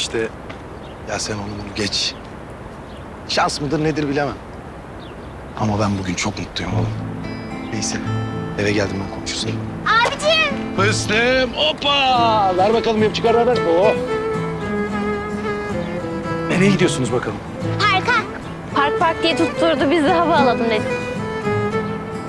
işte. Ya sen onu bunu geç. Şans mıdır nedir bilemem. Ama ben bugün çok mutluyum oğlum. Neyse eve geldim ben konuşuruz. Abicim. Fıstığım hoppa. Ver bakalım yap çıkar ver. ver. Oh. Nereye gidiyorsunuz bakalım? Parka. Park park diye tutturdu bizi hava alalım dedi.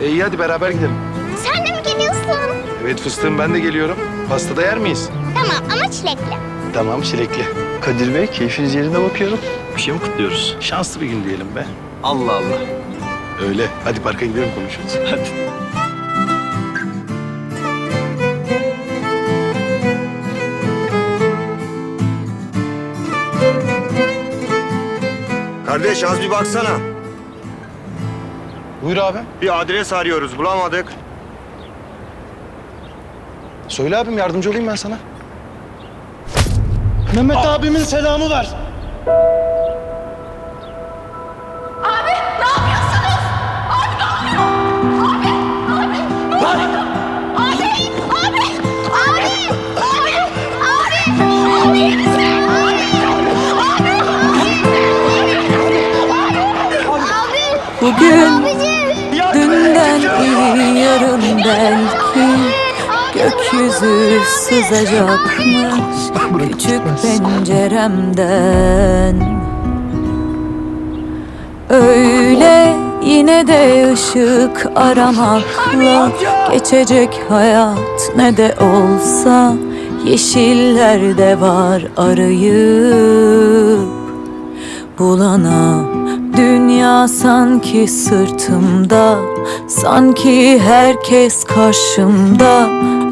E, iyi hadi beraber gidelim. Sen de mi geliyorsun? Evet fıstığım ben de geliyorum. Pastada yer miyiz? Tamam ama çilekli. Tamam çilekli. Kadir Bey keyfiniz yerinde bakıyorum. Bir şey mi kutluyoruz? Şanslı bir gün diyelim be. Allah Allah. Öyle. Hadi parka gidelim konuşuruz. Hadi. Kardeş az bir baksana. Buyur abi. Bir adres arıyoruz bulamadık. Söyle abim yardımcı olayım ben sana. Mehmet abimin selamı var. Abi! Abi! Abi! Abi! Abi! Abi! iyi misin? Abi! Abi! Abi! Bugün Abicim! dünden iyi yarın belki Gökyüzü sızacakmış küçük penceremden. Öyle yine de ışık aramakla Geçecek hayat ne de olsa. Yeşillerde var arayıp bulana. Dünya sanki sırtımda Sanki herkes karşımda